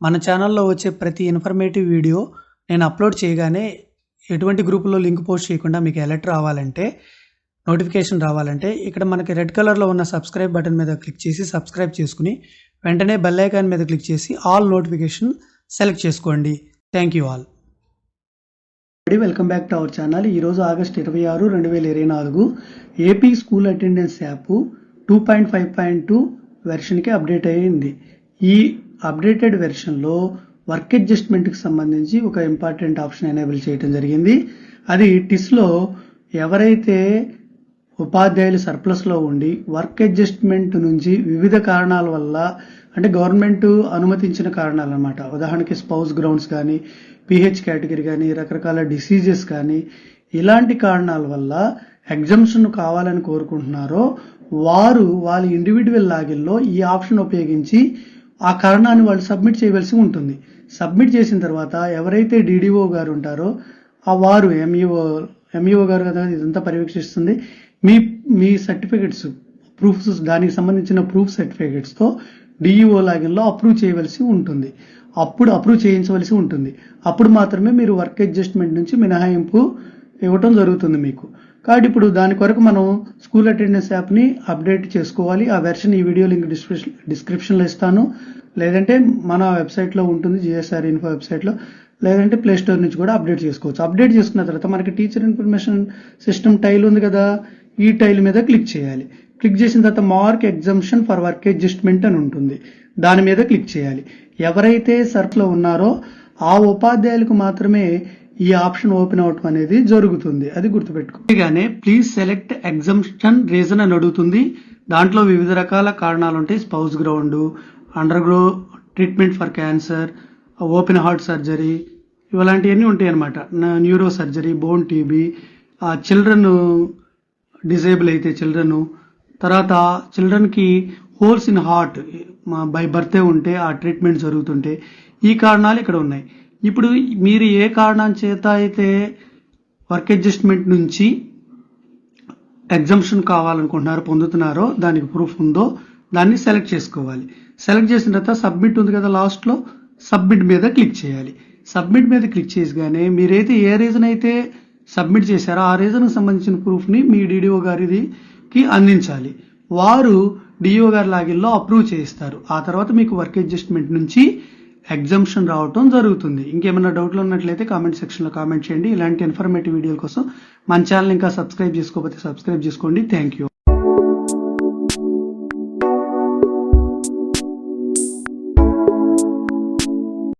మన ఛానల్లో వచ్చే ప్రతి ఇన్ఫర్మేటివ్ వీడియో నేను అప్లోడ్ చేయగానే ఎటువంటి గ్రూపులో లింక్ పోస్ట్ చేయకుండా మీకు అలర్ట్ రావాలంటే నోటిఫికేషన్ రావాలంటే ఇక్కడ మనకి రెడ్ కలర్లో ఉన్న సబ్స్క్రైబ్ బటన్ మీద క్లిక్ చేసి సబ్స్క్రైబ్ చేసుకుని వెంటనే బెల్ ఐకాన్ మీద క్లిక్ చేసి ఆల్ నోటిఫికేషన్ సెలెక్ట్ చేసుకోండి. Thank you all welcome back to our channel ఈరోజు ఆగస్ట్ ఇరవై ఆరు రెండు వేల ఇరవై నాలుగు. AP school attendance app two point five point two వెర్షన్కి update అయ్యింది. ఈ అప్డేటెడ్ వెర్షన్లో వర్క్ అడ్జస్ట్మెంట్కి సంబంధించి ఒక ఇంపార్టెంట్ ఆప్షన్ ఎనేబుల్ చేయడం జరిగింది. అది టిస్లో ఎవరైతే ఉపాధ్యాయులు సర్ప్లస్లో ఉండి వర్క్ అడ్జస్ట్మెంట్ నుంచి వివిధ కారణాల వల్ల అంటే గవర్నమెంట్ అనుమతించిన కారణాలు అనమాట ఉదాహరణకి స్పౌస్ గ్రౌండ్స్ కానీ పిహెచ్ కేటగిరీ కానీ రకరకాల డిసీజెస్ కానీ ఇలాంటి కారణాల వల్ల ఎగ్జామ్షన్ కావాలని కోరుకుంటున్నారో వారు వాళ్ళ ఇండివిజువల్ లాగిల్లో ఈ ఆప్షన్ ఉపయోగించి ఆ కారణాన్ని వాళ్ళు సబ్మిట్ చేయవలసి ఉంటుంది. సబ్మిట్ చేసిన తర్వాత ఎవరైతే డిడిఓ గారు ఉంటారో ఆ వారు ఎంఈఓ ఎంఈఓ గారు కదా ఇదంతా పర్యవేక్షిస్తుంది. మీ మీ సర్టిఫికెట్స్ ప్రూఫ్స్ దానికి సంబంధించిన ప్రూఫ్ సర్టిఫికెట్స్తో డిఈఓ లాగిన్లో అప్రూవ్ చేయవలసి ఉంటుంది. అప్పుడు అప్రూవ్ చేయించవలసి ఉంటుంది. అప్పుడు మాత్రమే మీరు వర్క్ అడ్జస్ట్మెంట్ నుంచి మినహాయింపు ఇవ్వటం జరుగుతుంది మీకు. కాబట్టి ఇప్పుడు దాని కొరకు మనం స్కూల్ అటెండెన్స్ యాప్ని అప్డేట్ చేసుకోవాలి. ఆ వెర్షన్ ఈ వీడియో లింక్ డిస్క్రిప్షన్ డిస్క్రిప్షన్లో ఇస్తాను. లేదంటే మన వెబ్సైట్లో ఉంటుంది జిఎస్ఆర్ ఇన్ఫో వెబ్సైట్లో. లేదంటే ప్లే స్టోర్ నుంచి కూడా అప్డేట్ చేసుకోవచ్చు. అప్డేట్ చేసుకున్న తర్వాత మనకి టీచర్ ఇన్ఫర్మేషన్ సిస్టమ్ టైల్ ఉంది కదా ఈ టైల్ మీద క్లిక్ చేయాలి. క్లిక్ చేసిన తర్వాత mark exemption for work adjustment అని ఉంటుంది. దాని మీద క్లిక్ చేయాలి. ఎవరైతే సర్ఫ్లో ఉన్నారో ఆ ఉపాధ్యాయులకు మాత్రమే ఈ ఆప్షన్ ఓపెన్ అవటం అనేది జరుగుతుంది. అది గుర్తుపెట్టుకోగానే ప్లీజ్ సెలెక్ట్ ఎగ్జంప్షన్ రీజన్ అని అడుగుతుంది. దాంట్లో వివిధ రకాల కారణాలు ఉంటాయి spouse ground undergo treatment for cancer open heart surgery ఇలాంటివన్నీ ఉంటాయి అనమాట neuro surgery bone TB children disabled అయితే చిల్డ్రన్ తర్వాత చిల్డ్రన్కి holes in heart by birthday ఉంటే ఆ ట్రీట్మెంట్ జరుగుతుంటే ఈ కారణాలు ఇక్కడ ఉన్నాయి. ఇప్పుడు మీరు ఏ కారణం చేత అయితే వర్క్ అడ్జస్ట్మెంట్ నుంచి ఎగ్జంప్షన్ కావాలనుకుంటున్నారో పొందుతున్నారో దానికి ప్రూఫ్ ఉందో దాన్ని సెలెక్ట్ చేసుకోవాలి. సెలెక్ట్ చేసిన తర్వాత సబ్మిట్ ఉంది కదా లాస్ట్లో సబ్మిట్ మీద క్లిక్ చేయాలి. సబ్మిట్ మీద క్లిక్ చేసిగానే మీరైతే ఏ రీజన్ అయితే సబ్మిట్ చేశారో ఆ రీజన్కి సంబంధించిన ప్రూఫ్ని మీ డిడిఓ గారికి అందించాలి. వారు డిఓ గారి లాగిన్లో అప్రూవ్ చేయిస్తారు. ఆ తర్వాత మీకు వర్క్ అడ్జస్ట్మెంట్ నుంచి ఎగ్జంప్షన్ రావటం జరుగుతుంది. ఇంకేమైనా డౌట్లు ఉన్నట్లయితే కామెంట్ సెక్షన్లో కామెంట్ చేయండి. ఇలాంటి ఇన్ఫర్మేటివ్ వీడియోల కోసం మన ఛానల్ ఇంకా సబ్స్క్రైబ్ చేసుకోకపోతే సబ్స్క్రైబ్ చేసుకోండి. Thank you